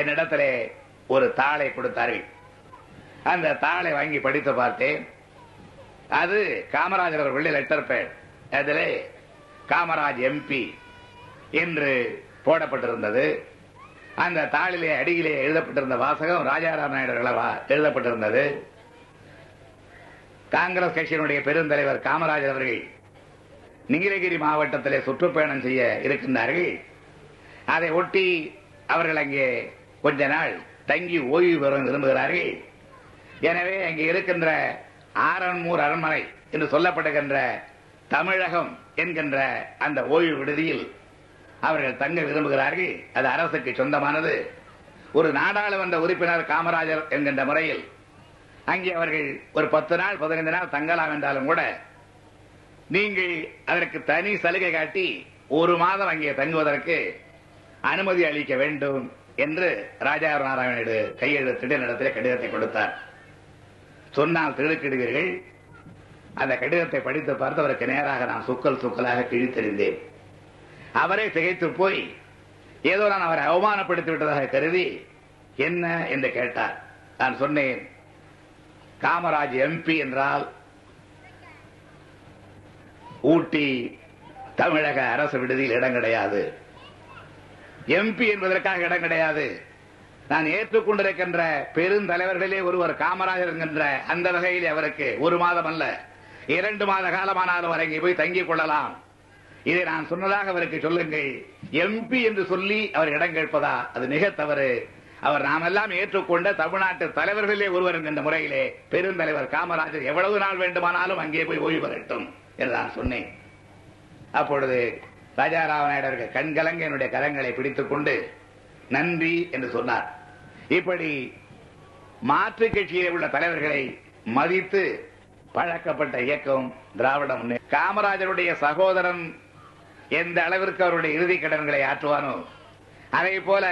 என்னிடத்துல ஒரு தாளை கொடுத்தார்கள். அந்த தாளை வாங்கி படித்து பார்த்தேன். அது காமராஜர் அவர்களுடைய லெட்டர் பேட் அதில் காமராஜ் எம்பி என்று போடப்பட்டிருந்தது. அந்த தாளிலே அடியிலே எழுதப்பட்டிருந்த வாசகம் ராஜாராம் நாயுடர்களவா எழுதப்பட்டிருந்தது. காங்கிரஸ் கட்சியினுடைய பெருந்தலைவர் காமராஜர் அவர்கள் நீலகிரி மாவட்டத்திலே சுற்றுப்பயணம் செய்ய இருக்கின்றார்கள். அதை ஒட்டி அவர்கள் அங்கே கொஞ்ச நாள் தங்கி ஓய்வு பெற விரும்புகிறார்கள். எனவே அங்கே இருக்கின்ற ஆரன்மூர் அரண்மனை என்று சொல்லப்படுகின்ற தமிழகம் என்கின்ற அந்த ஓய்வு விடுதியில் அவர்கள் தங்க விரும்புகிறார்கள். அது அரசுக்கு சொந்தமானது. ஒரு நாடாளுமன்ற உறுப்பினர் காமராஜர் என்கின்ற முறையில் அங்கே அவர்கள் ஒரு பத்து நாள் பதினைந்து நாள் தங்கலாம் என்றாலும் கூட நீங்கள் அதற்கு தனி சலுகை காட்டி ஒரு மாதம் அங்கே தங்குவதற்கு அனுமதி அளிக்க வேண்டும். என்று ராஜா நாராயணடு கையெழுத்திட்டு என்னிடத்திலே கடிதத்தை கொடுத்தார். சொன்னால் திடுக்கிடுவீர்கள். அந்த கடிதத்தை படித்து பார்த்து அவருக்கு நேராக நான் சுக்கல் சுக்கலாக கிழித்தெறிந்தேன். அவரே திகைத்து போய் ஏதோ நான் அவரை அவமானப்படுத்தி விட்டதாக கருதி என்ன என்று கேட்டார். நான் சொன்னேன் காமராஜ் எம்பி என்றால் ஊட்டி தமிழக அரசு விடுதியில் இடம் கிடையாது. எம்பி என்பதற்காக இடம் கிடையாது. நான் ஏற்றுக்கொண்டிருக்கின்ற பெருந்தலைவர்களிலே ஒருவர் காமராஜர் என்கின்ற அந்த வகையில் அவருக்கு ஒரு மாதம் அல்ல இரண்டு மாத காலமானாலும் அவர் அங்கே போய் தங்கிக் கொள்ளலாம். இதை நான் சொன்னதாக அவருக்கு சொல்லுங்கள். எம்பி என்று சொல்லி அவர் இடம் கேட்பதா? அது மிக தவறு. அவர் நாமெல்லாம் ஏற்றுக்கொண்ட தமிழ்நாட்டு தலைவர்களிலே ஒருவர் என்கின்ற முறையிலே பெருந்தலைவர் காமராஜர் எவ்வளவு நாள் வேண்டுமானாலும் அங்கே போய் ஓய்வு பெறட்டும் என்று நான் சொன்னேன். அப்பொழுது ராஜாராவ அவர்கள் கண்கலங்க என்னுடைய கரங்களை பிடித்துக் கொண்டு நன்றி என்று சொன்னார். இப்படி மாற்று கட்சியில் உள்ள தலைவர்களை மதித்து பழக்கப்பட்ட இயக்கம் திராவிட காமராஜருடைய சகோதரன் எந்த அளவிற்கு அவருடைய இறுதி கடன்களை ஆற்றுவானோ அதே போல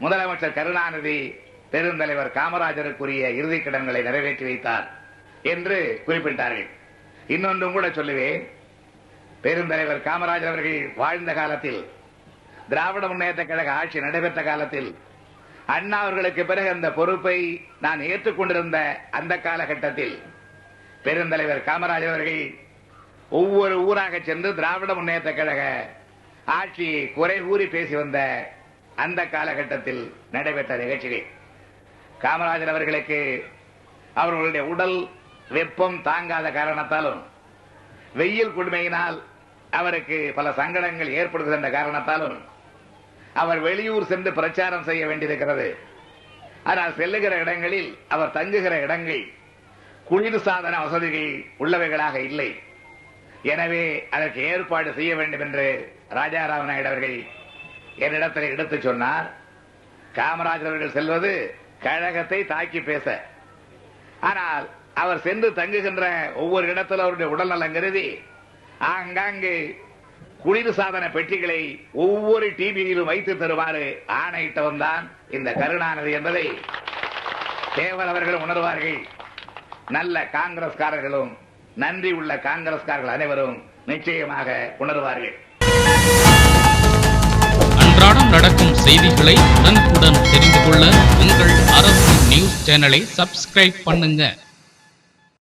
முதலமைச்சர் கருணாநிதி பெருந்தலைவர் காமராஜருக்குரிய இறுதி கடன்களை நிறைவேற்றி வைத்தார் என்று குறிப்பிட்டார்கள். இன்னொன்றும் கூட சொல்லுவேன். பெருந்தலைவர் காமராஜர் அவர்கள் வாழ்ந்த காலத்தில் திராவிட முன்னேற்ற கழக ஆட்சி நடைபெற்ற காலத்தில் அண்ணா அவர்களுக்கு பிறகு அந்த பொறுப்பை நான் ஏற்றுக்கொண்டிருந்த அந்த காலகட்டத்தில் பெருந்தலைவர் காமராஜர் அவர்கள் ஒவ்வொரு ஊராக சென்று திராவிட முன்னேற்ற கழக ஆட்சியை குறை கூறி பேசி வந்த அந்த காலகட்டத்தில் நடைபெற்ற நிகழ்ச்சிகள். காமராஜர் அவர்களுக்கு அவர்களுடைய உடல் வெப்பம் தாங்காத காரணத்தாலும் வெயில் கொடுமையினால் அவருக்கு பல சங்கடங்கள் ஏற்படுகின்ற காரணத்தாலும் அவர் வெளியூர் சென்று பிரச்சாரம் செய்ய வேண்டியிருக்கிறது. ஆனால் செல்லுகிற இடங்களில் அவர் தங்குகிற இடங்கள் குளிர் சாதன வசதிகள் உள்ளவைகளாக இல்லை. எனவே அதற்கு ஏற்பாடு செய்ய வேண்டும் என்று ராஜாராம நாயுடு அவர்கள் என்னிடத்தில் எடுத்துச் சொன்னார். காமராஜர் அவர்கள் செல்வது கழகத்தை தாக்கி பேச. ஆனால் அவர் சென்று தங்குகின்ற ஒவ்வொரு இடத்துல அவருடைய உடல்நலம் கருதி ஆங்காங்கு. குளிர் சாதன பெட்டிகளை ஒவ்வொரு டிவியிலும் வைத்து தருமாறு ஆணையிட்டவன் தான் இந்த கருணாநிதி என்பதை தேவர் அவர்கள் உணர்வார்கள். நல்ல காங்கிரஸ்காரர்களும் நன்றி உள்ள காங்கிரஸ்காரர்கள் அனைவரும் நிச்சயமாக உணர்வார்கள். அன்றாடம் நடக்கும் செய்திகளை உடனுக்குடன் தெரிந்து கொள்ள உங்கள் அரசு நியூஸ் சேனலை சப்ஸ்கிரைப் பண்ணுங்க.